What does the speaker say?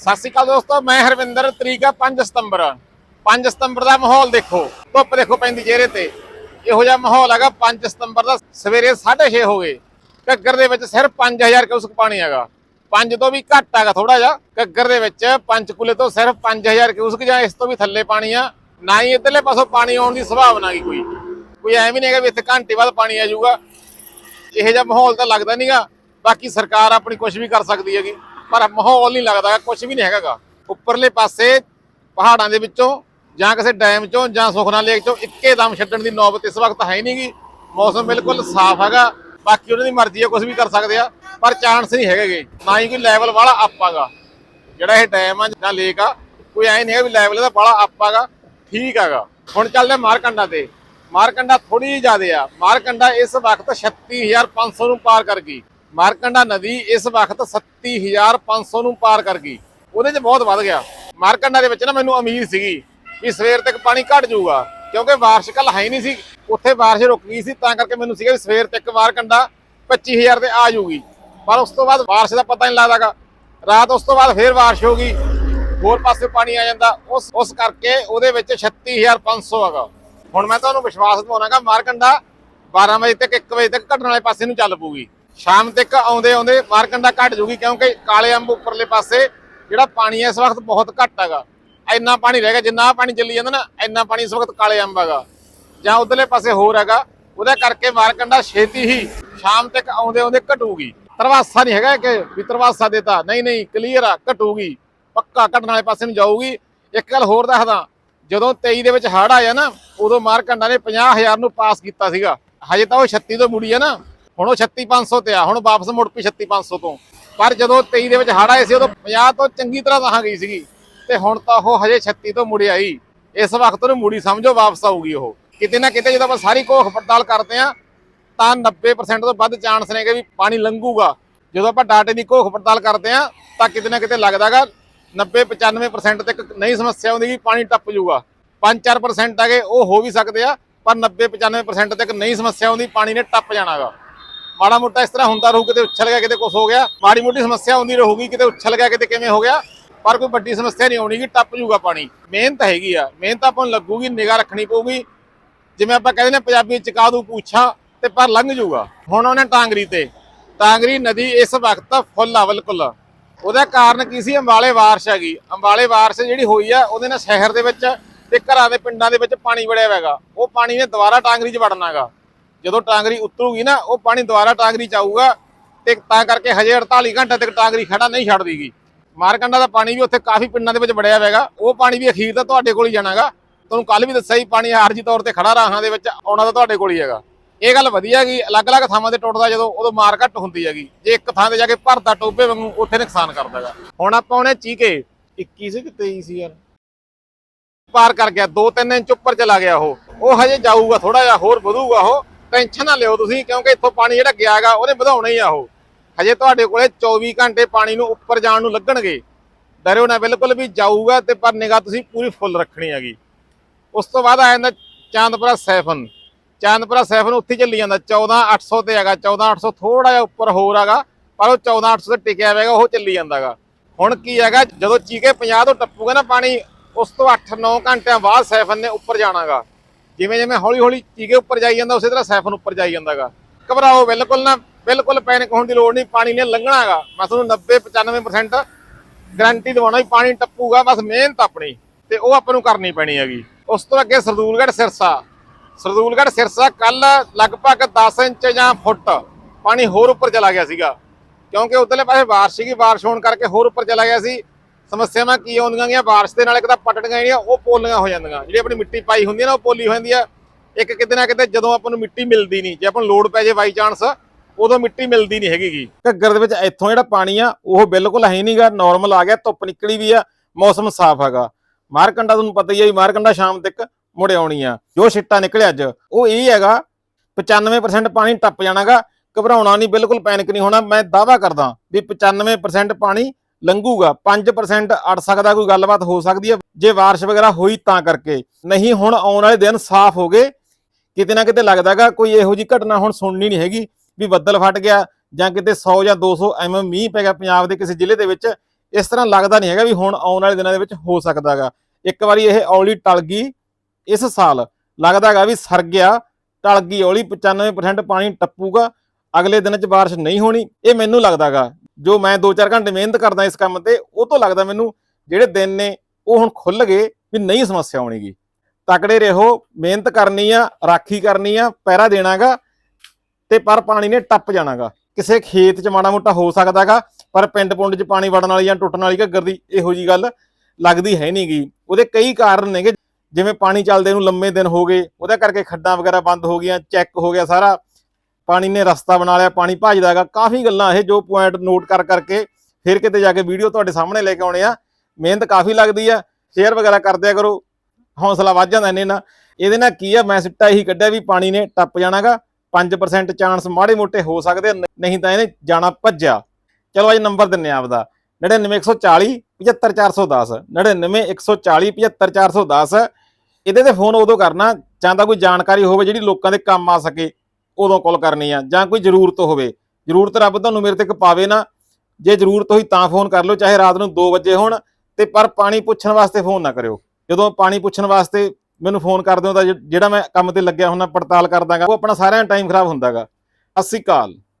ਸਤਿ ਸ਼੍ਰੀ ਅਕਾਲ ਦੋਸਤੋ, ਮੈਂ ਹਰਵਿੰਦਰ, ਤਰੀਕ ਆ 5 ਸਤੰਬਰ। 5 ਸਤੰਬਰ ਦਾ ਮਾਹੌਲ ਦੇਖੋ, ਧੁੱਪ ਦੇਖੋ ਪੈਂਦੀ ਚਿਹਰੇ ਤੇ। ਇਹੋ ਜਿਹਾ ਮਾਹੌਲ ਹੈਗਾ 5 ਸਤੰਬਰ ਦਾ ਸਵੇਰੇ 6:30 ਹੋ ਗਏ। ਘੱਗਰ ਦੇ ਵਿੱਚ ਸਿਰਫ 5000 ਕਿਊਸਕ ਪਾਣੀ ਹੈਗਾ। 5 ਤੋਂ ਵੀ ਘੱਟ ਹੈਗਾ ਥੋੜਾ ਜਿਹਾ। ਘੱਗਰ ਦੇ ਵਿੱਚ ਪੰਚਕੂਲੇ ਤੋਂ ਸਿਰਫ 5000 ਕਿਊਸਕ ਜਾਂ ਇਸ ਤੋਂ ਵੀ ਥੱਲੇ ਪਾਣੀ ਆ। ਨਾ ਹੀ ਇਧਰਲੇ ਪਾਸੋਂ ਪਾਣੀ ਆਉਣ ਦੀ ਸੰਭਾਵਨਾ ਹੈਗੀ ਕੋਈ। ਕੋਈ ਐਵੇਂ ਨਹੀਂ ਹੈਗਾ ਵੀ ਇੱਥੇ ਘੰਟੇ ਬਾਅਦ ਪਾਣੀ ਆ ਜਾਊਗਾ। ਇਹੋ ਜਿਹਾ ਮਾਹੌਲ ਤਾਂ ਲੱਗਦਾ ਨਹੀਂਗਾ ਬਾਕੀ ਸਰਕਾਰ ਆਪਣੀ ਕੁਝ ਵੀ ਕਰ ਸਕਦੀ ਹੈਗੀ। ਪਰ ਮਾਹੌਲ ਨਹੀਂ ਲੱਗਦਾ ਕੁਝ ਵੀ ਨਹੀਂ ਹੈਗਾਗਾ। ਉੱਪਰਲੇ ਪਾਸੇ ਪਹਾੜਾਂ ਦੇ ਵਿੱਚੋਂ ਜਾਂ ਕਿਸੇ ਡੈਮ ਚੋਂ ਜਾਂ ਸੁਖਨਾ ਲੇਕ ਚੋਂ ਇੱਕੇ ਦਮ ਛੱਡਣ ਦੀ ਨੌਬਤ ਇਸ ਵਕਤ ਹੈ ਨਹੀਂਗੀ ਮੌਸਮ ਬਿਲਕੁਲ ਸਾਫ਼ ਹੈਗਾ। ਬਾਕੀ ਉਹਨਾਂ ਦੀ ਮਰਜ਼ੀ ਹੈ ਕੁਝ ਵੀ ਕਰ ਸਕਦੇ ਆ। ਪਰ ਚਾਂਸ ਨਹੀਂ ਹੈਗੇ ਨਾ ਹੀ ਕੋਈ ਲੈਵਲ ਵਾਲਾ ਅਪ ਆਗਾ। ਜਿਹੜਾ ਇਹ ਡੈਮ ਆ ਜਾਂ ਲੇਕ ਆ, ਕੋਈ ਐ ਨਹੀਂ ਹੈ ਵੀ ਲੈਵਲ ਦਾ ਵਾਲਾ ਅਪ ਆਗਾ। ਠੀਕ ਹੈਗਾ। ਹੁਣ ਚੱਲਦੇ ਹਾਂ ਮਾਰਕੰਡਾ ਤੇ। ਮਾਰਕੰਡਾ ਥੋੜੀ ਜ਼ਿਆਦਾ ਆ। ਮਾਰਕੰਡਾ ਇਸ ਵਕਤ 36500 ਨੂੰ ਪਾਰ ਕਰ ਗਈ। ਮਾਰਕੰਡਾ ਨਦੀ ਇਸ ਵਕਤ 37500 ਨੂੰ ਪਾਰ ਕਰ ਗਈ। ਉਹਦੇ 'ਚ ਬਹੁਤ ਵੱਧ ਗਿਆ। ਮਾਰਕੰਡਾ ਦੇ ਵਿੱਚ ਨਾ ਮੈਨੂੰ ਉਮੀਦ ਸੀਗੀ ਵੀ ਸਵੇਰ ਤੱਕ ਪਾਣੀ ਘਟ ਜਾਊਗਾ, ਕਿਉਂਕਿ ਬਾਰਿਸ਼ ਕੱਲ ਹੈ ਹੀ ਨਹੀਂ ਸੀ। ਉੱਥੇ ਬਾਰਿਸ਼ ਰੁਕ ਗਈ ਸੀ, ਤਾਂ ਕਰਕੇ ਮੈਨੂੰ ਸੀਗਾ ਵੀ ਸਵੇਰ ਤੱਕ ਮਾਰਕੰਡਾ 25000 ਤੇ ਆ ਜਾਊਗੀ। ਪਰ ਉਸ ਤੋਂ ਬਾਅਦ ਬਾਰਿਸ਼ ਦਾ ਪਤਾ ਨਹੀਂ ਲੱਗਦਾਗਾ ਰਾਤ ਉਸ ਤੋਂ ਬਾਅਦ ਫੇਰ ਬਾਰਿਸ਼ ਹੋ ਗਈ। ਹੋਰ ਪਾਸੇ ਪਾਣੀ ਆ ਜਾਂਦਾ। ਉਸ ਉਸ ਕਰਕੇ ਉਹਦੇ ਵਿੱਚ 36500 ਹੈਗਾ। ਹੁਣ ਮੈਂ ਤੁਹਾਨੂੰ ਵਿਸ਼ਵਾਸ ਦਿਵਾਉਣਾਗਾ ਮਾਰਕੰਡਾ 12 ਵਜੇ ਤੱਕ 1 ਵਜੇ ਤੱਕ ਘਟਣ ਵਾਲੇ ਪਾਸੇ ਨੂੰ ਚੱਲ ਪੂਗੀ ਸ਼ਾਮ ਤੱਕ ਆਉਂਦੇ ਆਉਂਦੇ ਮਾਰਕੰਡਾ ਘਟ ਜੂਗੀ ਕਿਉਂਕਿ ਕਾਲੇ ਅੰਬ ਉੱਪਰਲੇ ਪਾਸੇ ਜਿਹੜਾ ਪਾਣੀ ਹੈ ਇਸ ਵਕਤ ਬਹੁਤ ਘੱਟ ਹੈਗਾ। ਇੰਨਾ ਪਾਣੀ ਰਹਿ ਗਿਆ, ਜਿੰਨਾ ਪਾਣੀ ਚੱਲੀ ਜਾਂਦਾ ਨਾ, ਇੰਨਾ ਪਾਣੀ ਇਸ ਵਕਤ ਕਾਲੇ ਅੰਬ ਹੈਗਾ। ਜਾਂ ਉਧਰਲੇ ਪਾਸੇ ਹੋਰ ਹੈਗਾ, ਉਹਦੇ ਕਰਕੇ ਮਾਰਕੰਡਾ ਛੇਤੀ ਹੀ ਸ਼ਾਮ ਤੱਕ ਆਉਂਦੇ ਆਉਂਦੇ ਘਟੂਗੀ। ਤਰਵਾਸਾ ਨਹੀਂ ਹੈਗਾ ਕਿ ਵੀ ਤਰਵਾਸਾ ਦੇਤਾ। ਨਹੀਂ ਨਹੀਂ ਕਲੀਅਰ ਆ, ਘਟੂਗੀ। ਪੱਕਾ ਘਟਣ ਵਾਲੇ ਪਾਸੇ ਨੂੰ ਜਾਊਗੀ। ਇੱਕ ਗੱਲ ਹੋਰ ਦੱਸਦਾ, ਜਦੋਂ 23 ਦੇ ਵਿੱਚ ਹੜ ਆਇਆ ਨਾ, ਉਦੋਂ ਮਾਰਕੰਡਾ ਨੇ 50000 ਨੂੰ ਪਾਸ ਕੀਤਾ ਸੀਗਾ। ਹਜੇ ਤਾਂ ਉਹ 36 ਤੋਂ ਮੁੜੀ ਆ ਨਾ। ਹੁਣ ਉਹ 36500 ਤੇ ਆ। ਹੁਣ ਵਾਪਸ ਮੁੜ ਪਈ 36500 ਤੋਂ। ਪਰ ਜਦੋਂ 23 ਦੇ ਵਿੱਚ ਹੜ ਆਏ ਸੀ, ਉਦੋਂ 50 ਤੋਂ ਚੰਗੀ ਤਰ੍ਹਾਂ ਤਾਂ ਗਈ ਸੀਗੀ। ਤੇ ਹੁਣ ਤਾਂ ਉਹ ਹਜੇ 36 ਤੋਂ ਮੁੜ ਆਈ। ਇਸ ਵਕਤ ਉਹਨੂੰ ਮੁੜੀ ਸਮਝੋ, ਵਾਪਸ ਆਊਗੀ ਉਹ। ਕਿਤੇ ਨਾ ਕਿਤੇ ਜਦੋਂ ਆਪਾਂ ਸਾਰੀ ਘੋਖ ਪੜਤਾਲ ਕਰਦੇ ਆ ਤਾਂ 90% ਤੋਂ ਵੱਧ ਚਾਂਸ ਨੇਗੇ ਵੀ ਪਾਣੀ ਲੰਘੂਗਾ। ਜਦੋਂ ਆਪਾਂ ਡਾਟੇ ਦੀ ਘੋਖ ਪੜਤਾਲ ਕਰਦੇ ਆ ਤਾਂ ਕਿਤੇ ਨਾ ਕਿਤੇ ਲੱਗਦਾਗਾ 90 95% ਤੱਕ ਨਹੀਂ ਸਮੱਸਿਆ ਆਉਂਦੀ ਕਿ ਪਾਣੀ ਟੱਪ ਜਾਊਗਾ 5-4% ਹੈਗੇ, ਉਹ ਹੋ ਵੀ ਸਕਦੇ ਆ। ਪਰ 90 95% ਤੱਕ ਨਹੀਂ ਸਮੱਸਿਆ ਆਉਂਦੀ, ਪਾਣੀ ਨੇ ਟੱਪ ਜਾਣਾਗਾ। ਮਾੜਾ ਮੋਟਾ ਇਸ ਤਰ੍ਹਾਂ ਹੁੰਦਾ ਰਹੂ, ਕਿਤੇ ਉੱਛਲ ਗਿਆ, ਕਿਤੇ ਕੁਝ ਹੋ ਗਿਆ। ਮਾੜੀ ਮੋਟੀ ਸਮੱਸਿਆ ਆਉਂਦੀ ਰਹੂਗੀ, ਕਿਤੇ ਉੱਛਲ ਗਿਆ, ਕਿਤੇ ਕਿਵੇਂ ਹੋ ਗਿਆ। ਪਰ ਕੋਈ ਵੱਡੀ ਸਮੱਸਿਆ ਨਹੀਂ ਆਉਣੀ ਕਿ ਟੱਪ ਜੂਗਾ ਪਾਣੀ। ਮਿਹਨਤ ਹੈਗੀ ਆ, ਮਿਹਨਤ ਆਪਾਂ ਨੂੰ ਲੱਗੂਗੀ, ਨਿਗਾਹ ਰੱਖਣੀ ਪਊਗੀ। ਜਿਵੇਂ ਆਪਾਂ ਕਹਿੰਦੇ ਨੇ, ਪੰਜਾਬੀ ਵਿੱਚ ਚਕਾ ਦੂ ਪੁੱਛਾਂ ਤੇ ਪਰ ਲੰਘ ਜੂਗਾ ਹੁਣ ਉਹਨੇ ਟਾਂਗਰੀ ਤੇ। ਟਾਂਗਰੀ ਨਦੀ ਇਸ ਵਕਤ ਫੁੱਲ ਆ, ਬਿਲਕੁਲ। ਉਹਦਾ ਕਾਰਨ ਕੀ ਸੀ? ਅੰਬਾਲੇ ਬਾਰਿਸ਼ ਹੈਗੀ। ਅੰਬਾਲੇ ਬਾਰਿਸ਼ ਜਿਹੜੀ ਹੋਈ ਆ, ਉਹਦੇ ਨਾਲ ਸ਼ਹਿਰ ਦੇ ਵਿੱਚ ਤੇ ਘਰਾਂ ਦੇ ਪਿੰਡਾਂ ਦੇ ਵਿੱਚ ਪਾਣੀ ਵੜਿਆ ਹੋਇਆਗਾ। ਉਹ ਪਾਣੀ ਨੇ ਦੁਬਾਰਾ ਟਾਂਗਰੀ 'ਚ ਵੜਨਾਗਾ। ਜਦੋਂ ਟਾਂਗਰੀ ਉਤਰੂਗੀ ਨਾ, ਉਹ ਪਾਣੀ ਦੁਬਾਰਾ ਟਾਂਗਰੀ 'ਚ ਆਊਗਾ ਤੇ ਤਾਂ ਕਰਕੇ ਹਜੇ 48 ਘੰਟੇ ਤੱਕ ਟਾਂਗਰੀ ਖੜਾ ਨਹੀਂ ਛੱਡਦੀਗੀ। ਮਾਰਕੰਡਾ ਦਾ ਪਾਣੀ ਵੀ ਉੱਥੇ ਕਾਫੀ ਪਿੰਡਾਂ ਦੇ ਵਿੱਚ ਵੜਿਆ ਹੋਇਆਗਾ। ਉਹ ਪਾਣੀ ਵੀ ਅਖੀਰ ਤਾਂ ਤੁਹਾਡੇ ਕੋਲ ਹੀ ਜਾਣਾਗਾ। ਤੁਹਾਨੂੰ ਕੱਲ ਵੀ ਦੱਸਿਆ ਸੀ, ਪਾਣੀ ਆਰਜੀ ਤੌਰ ਤੇ ਖੜਾ ਰਾਹਾਂ ਦੇ ਵਿੱਚ, ਆਉਣਾ ਤਾਂ ਤੁਹਾਡੇ ਕੋਲ ਹੀ ਹੈਗਾ। ਇਹ ਗੱਲ ਵਧੀਆ ਹੈਗੀ, ਅਲੱਗ-ਅਲੱਗ ਥਾਵਾਂ ਤੇ ਟੁੱਟਦਾ ਜਦੋਂ ਉਦੋਂ ਮਾਰ ਘੱਟ ਹੁੰਦੀ ਹੈਗੀ। ਜੇ ਇੱਕ ਥਾਂ ਤੇ ਜਾ ਕੇ ਭਰਦਾ ਟੋਬੇ ਵਾਂਗੂ, ਉੱਥੇ ਨੁਕਸਾਨ ਕਰਦਾ ਹੈਗਾ ਹੁਣ ਆਪਾਂ ਉਹਨੇ ਚੀਕੇ 21 ਸੀ ਕਿ 23 ਸੀ ਯਾਰ? ਪਾਰ ਕਰ ਗਿਆ। 2-3 ਇੰਚ ਉੱਪਰ ਚਲਾ ਗਿਆ ਉਹ। ਉਹ ਹਜੇ ਜਾਊਗਾ ਥੋੜਾ ਜਿਹਾ ਹੋਰ ਵਧੂਗਾ ਉਹ। ਟੈਨਸ਼ਨ ਨਾ ਲਿਓ ਤੁਸੀਂ, ਕਿਉਂਕਿ ਇੱਥੋਂ ਪਾਣੀ ਜਿਹੜਾ ਗਿਆ ਉਹਨੇ ਵਧਾਉਣਾ ਹੀ ਆ ਉਹ। ਹਜੇ ਤੁਹਾਡੇ ਕੋਲੇ 24 ਘੰਟੇ ਪਾਣੀ ਨੂੰ ਉੱਪਰ ਜਾਣ ਨੂੰ ਲੱਗਣਗੇ। ਡਰਿਓ ਨਾ, ਬਿਲਕੁਲ ਵੀ ਜਾਊਗਾ ਤੇ ਪਰ ਨਿਗਾਹ ਤੁਸੀਂ ਪੂਰੀ ਫੁੱਲ ਰੱਖਣੀ ਹੈਗੀ। ਉਸ ਤੋਂ ਬਾਅਦ ਆ ਜਾਂਦਾ ਚਾਂਦਪੁਰਾ ਸੈਫਨ। ਚਾਂਦਪੁਰਾ ਸੈਫਨ ਉੱਥੇ ਚੱਲੀ ਜਾਂਦਾ। 14800 ਤੇ ਹੈਗਾ। 14800 ਥੋੜਾ ਜਿਹਾ ਉੱਪਰ ਹੋਰ ਹੈਗਾ, ਪਰ ਉਹ 14800 ਤੇ ਟਿਕਿਆ ਹੋਵੇਗਾ ਉਹ ਚੱਲੀ ਜਾਂਦਾਗਾ। ਹੁਣ ਕੀ ਹੈਗਾ, ਜਦੋਂ ਚੀਕੇ 50 ਤੋਂ ਟੱਪੂਗਾ ਨਾ ਪਾਣੀ ਉਸ ਤੋਂ 8-9 ਘੰਟਿਆਂ ਬਾਅਦ ਸੈਫਨ ਨੇ ਉੱਪਰ ਜਾਣਾਗਾ। ਜਿਵੇਂ ਜਿਵੇਂ ਹੌਲੀ ਹੌਲੀ ਚੀਕੇ ਉੱਪਰ ਜਾਈ ਜਾਂਦਾ, ਉਸੇ ਤਰ੍ਹਾਂ ਸੈਫਨ ਉੱਪਰ ਜਾਈ ਜਾਂਦਾਗਾ। ਘਬਰਾਓ, ਬਿਲਕੁਲ ਨਾ, ਬਿਲਕੁਲ ਪੈਨਿਕ ਹੋਣ ਦੀ ਲੋੜ ਨਹੀਂ, ਪਾਣੀ ਨੇ ਲੰਘਣਾਗਾ। ਮੈਂ ਤੁਹਾਨੂੰ 90-95% ਗਰੰਟੀ ਦਿਵਾਉਣਾ ਵੀ ਪਾਣੀ ਟੱਪੂਗਾ, ਬਸ ਮਿਹਨਤ ਆਪਣੀ, ਤੇ ਉਹ ਆਪਾਂ ਨੂੰ ਕਰਨੀ ਪੈਣੀ ਹੈਗੀ। ਉਸ ਤੋਂ ਅੱਗੇ ਸਰਦੂਲਗੜ੍ਹ ਸਿਰਸਾ। ਸਰਦੂਲਗੜ੍ਹ ਸਿਰਸਾ ਕੱਲ ਲਗਭਗ 10 ਇੰਚ ਜਾਂ ਫੁੱਟ ਪਾਣੀ ਹੋਰ ਉੱਪਰ ਚਲਾ ਗਿਆ ਸੀਗਾ। ਕਿਉਂਕਿ ਉਧਰਲੇ ਪਾਸੇ ਬਾਰਿਸ਼ ਸੀਗੀ, ਬਾਰਿਸ਼ ਹੋਣ ਕਰਕੇ ਹੋਰ ਉੱਪਰ ਚਲਾ ਗਿਆ ਸੀ। ਸਮੱਸਿਆਵਾਂ ਕੀ ਆਉਂਦੀਆਂ ਗੀਆਂ ਬਾਰਿਸ਼ ਦੇ ਨਾਲ ਇੱਕ ਤਾਂ ਪਟੜੀਆਂ ਜਿਹੜੀਆਂ, ਉਹ ਪੋਲੀਆਂ ਹੋ ਜਾਂਦੀਆਂ। ਜਿਹੜੀ ਆਪਣੀ ਮਿੱਟੀ ਪਾਈ ਹੁੰਦੀ ਹੈ ਨਾ, ਉਹ ਪੋਲੀ ਹੋ ਜਾਂਦੀ ਆ ਇੱਕ ਕਿਤੇ ਨਾ ਕਿਤੇ ਜਦੋਂ ਆਪਾਂ ਨੂੰ ਮਿੱਟੀ ਮਿਲਦੀ ਨਹੀਂ, ਜੇ ਆਪਾਂ ਨੂੰ ਲੋਡ ਪੈ ਜੇ ਬਾਈ ਚਾਂਸ ਉਦੋਂ ਮਿੱਟੀ ਮਿਲਦੀ ਨਹੀਂ ਹੈਗੀਗੀ ਘੱਗਰ ਦੇ ਵਿੱਚ ਇੱਥੋਂ ਜਿਹੜਾ ਪਾਣੀ ਆ, ਉਹ ਬਿਲਕੁਲ ਹੈ ਨਹੀਂਗਾ ਨਾਰਮਲ ਆ ਗਿਆ, ਧੁੱਪ ਨਿਕਲੀ ਵੀ ਆ, ਮੌਸਮ ਸਾਫ਼ ਹੈਗਾ। ਮਾਰਕੰਡਾ ਤੁਹਾਨੂੰ ਪਤਾ ਹੀ ਹੈ ਵੀ ਮਾਰਕੰਡਾ ਸ਼ਾਮ ਤੱਕ ਮੁੜ ਆਉਣੀ ਆ। ਜੋ ਛਿੱਟਾ ਨਿਕਲਿਆ ਅੱਜ, ਉਹ ਇਹ ਹੈਗਾ 95% ਪਾਣੀ ਟੱਪ ਜਾਣਾਗਾ, ਘਬਰਾਉਣਾ ਨਹੀਂ, ਬਿਲਕੁਲ ਪੈਨਿਕ ਨਹੀਂ ਹੋਣਾ। ਮੈਂ ਦਾਵਾ ਕਰਦਾ ਵੀ 95% ਪਾਣੀ ਲੰਘੂਗਾ। 5% ਅੜ ਸਕਦਾ, ਕੋਈ ਗੱਲਬਾਤ ਹੋ ਸਕਦੀ ਹੈ। ਜੇ ਬਾਰਿਸ਼ ਵਗੈਰਾ ਹੋਈ ਤਾਂ ਕਰਕੇ। ਨਹੀਂ, ਹੁਣ ਆਉਣ ਵਾਲੇ ਦਿਨ ਸਾਫ਼ ਹੋ ਗਏ। ਕਿਤੇ ਨਾ ਕਿਤੇ ਲੱਗਦਾਗਾ ਕੋਈ ਇਹੋ ਜੀ ਘਟਨਾ ਹੁਣ ਸੁਣਨੀ ਨਹੀਂ ਹੈਗੀ ਵੀ ਬੱਦਲ ਫਟ ਗਿਆ ਜਾਂ ਕਿਤੇ 100 ਜਾਂ 200 ਐਮ ਮੀਂਹ ਪੈ ਗਿਆ ਪੰਜਾਬ ਦੇ ਕਿਸੇ ਜ਼ਿਲ੍ਹੇ ਦੇ ਵਿੱਚ। ਇਸ ਤਰ੍ਹਾਂ ਲੱਗਦਾ ਨਹੀਂ ਹੈਗਾ ਵੀ ਹੁਣ ਆਉਣ ਵਾਲੇ ਦਿਨਾਂ ਦੇ ਵਿੱਚ ਹੋ ਸਕਦਾਗਾ। ਇੱਕ ਵਾਰੀ ਇਹ ਔਲੀ ਟਲ ਗਈ ਇਸ ਸਾਲ। ਲੱਗਦਾਗਾ ਵੀ ਸਰ ਗਿਆ, ਟਲ ਗਈ, ਔਲੀ 95% ਪਾਣੀ ਟੱਪੂਗਾ। ਅਗਲੇ ਦਿਨ ਚ ਬਾਰਿਸ਼ ਨਹੀਂ ਹੋਣੀ, ਇਹ ਮੈਨੂੰ ਲੱਗਦਾਗਾ। ਜੋ ਮੈਂ 2-4 ਘੰਟੇ ਮਿਹਨਤ ਕਰਦਾ ਇਸ ਕੰਮ ਤੇ, ਉਹ ਤੋਂ ਲੱਗਦਾ ਮੈਨੂੰ ਜਿਹੜੇ ਦਿਨ ਨੇ, ਉਹ ਹੁਣ ਖੁੱਲ ਗਏ ਵੀ ਨਹੀਂ ਸਮੱਸਿਆ ਆਉਣੀਗੀ ਤਕੜੇ ਰਹੋ, ਮਿਹਨਤ ਕਰਨੀ ਆ, ਰਾਖੀ ਕਰਨੀ ਆ, ਪਹਿਰਾ ਦੇਣਾਗਾ ਤੇ ਪਰ ਪਾਣੀ ਨੇ ਟੱਪ ਜਾਣਾਗਾ। ਕਿਸੇ ਖੇਤ 'ਚ ਮਾੜਾ ਮੋਟਾ ਹੋ ਸਕਦਾਗਾ, ਪਰ ਪਿੰਡ ਪੁੰਡ 'ਚ ਪਾਣੀ ਵੜਨ ਵਾਲੀ ਜਾਂ ਟੁੱਟਣ ਵਾਲੀ ਘੱਗਰ ਦੀ ਇਹੋ ਜੀ ਗੱਲ ਲੱਗਦੀ ਹੈ ਨਹੀਂਗੀ ਉਹਦੇ ਕਈ ਕਾਰਨ ਨੇਗੇ, ਜਿਵੇਂ ਪਾਣੀ ਚੱਲਦੇ ਨੂੰ ਲੰਮੇ ਦਿਨ ਹੋ ਗਏ, ਉਹਦੇ ਕਰਕੇ ਖੱਡਾਂ ਵਗੈਰਾ ਬੰਦ ਹੋ ਗਈਆਂ, ਚੈੱਕ ਹੋ ਗਿਆ ਸਾਰਾ। ਪਾਣੀ ਨੇ ਰਸਤਾ ਬਣਾ ਲਿਆ, ਪਾਣੀ ਭੱਜਦਾ ਹੈਗਾ। ਕਾਫੀ ਗੱਲਾਂ ਇਹ ਜੋ ਪੁਆਇੰਟ ਨੋਟ ਕਰ ਕਰਕੇ ਫਿਰ ਕਿਤੇ ਜਾ ਕੇ ਵੀਡੀਓ ਤੁਹਾਡੇ ਸਾਹਮਣੇ ਲੈ ਕੇ ਆਉਣੇ ਆ। ਮਿਹਨਤ ਕਾਫੀ ਲੱਗਦੀ ਆ। ਸ਼ੇਅਰ ਵਗੈਰਾ ਕਰਦਿਆ ਕਰੋ। ਹੌਸਲਾ ਵੱਧ ਜਾਂਦਾ ਇਹਨੇ ਨਾ ਇਹਦੇ ਨਾਲ ਕੀ ਆ, ਮੈਂ ਸਿੱਟਾ ਇਹੀ ਕੱਢਿਆ ਵੀ ਪਾਣੀ ਨੇ ਟੱਪ ਜਾਣਾਗਾ। 5% ਚਾਂਸ ਮਾੜੇ ਮੋਟੇ ਹੋ ਸਕਦੇ ਨਹੀਂ ਤਾਂ ਇਹਨੇ ਜਾਣਾ ਭੱਜਿਆ। ਚਲੋ ਅੱਜ ਨੰਬਰ ਦਿੰਨੇ ਆ ਆਪਦਾ। 99140 75410 99140 75410 ਇਹਦੇ ਤੇ ਫੋਨ ਉਦੋਂ ਕਰਨਾ, ਜਾਂ ਤਾਂ ਕੋਈ ਜਾਣਕਾਰੀ ਹੋਵੇ ਜਿਹੜੀ ਲੋਕਾਂ ਦੇ ਕੰਮ ਆ ਸਕੇ। ਉਦੋਂ ਕਾਲ ਕਰਨੀ ਆ, ਜਾਂ ਕੋਈ ਜ਼ਰੂਰਤ ਹੋਵੇ। ਜ਼ਰੂਰਤ ਰੱਬ ਤੁਹਾਨੂੰ ਮੇਰੇ ਤੱਕ ਪਾਵੇ ਨਾ। ਜੇ ਜ਼ਰੂਰਤ ਹੋਈ ਤਾਂ ਫੋਨ ਕਰ ਲਓ, ਚਾਹੇ ਰਾਤ ਨੂੰ 2 ਵਜੇ ਹੋਣ, ਤੇ ਪਰ ਪਾਣੀ ਪੁੱਛਣ ਵਾਸਤੇ ਫੋਨ ਨਾ ਕਰਿਓ। ਜਦੋਂ ਪਾਣੀ ਪੁੱਛਣ ਵਾਸਤੇ ਮੈਨੂੰ ਫੋਨ ਕਰ ਦਿਓ ਤਾਂ ਜਿਹੜਾ ਮੈਂ ਕੰਮ ਤੇ ਲੱਗਿਆ ਹੁੰਦਾ, ਪੜਤਾਲ ਕਰਦਾਗਾ ਉਹ ਆਪਣਾ ਸਾਰਿਆਂ ਟਾਈਮ ਖਰਾਬ ਹੁੰਦਾਗਾ। ਸਤਿ ਸ਼੍ਰੀ ਅਕਾਲ।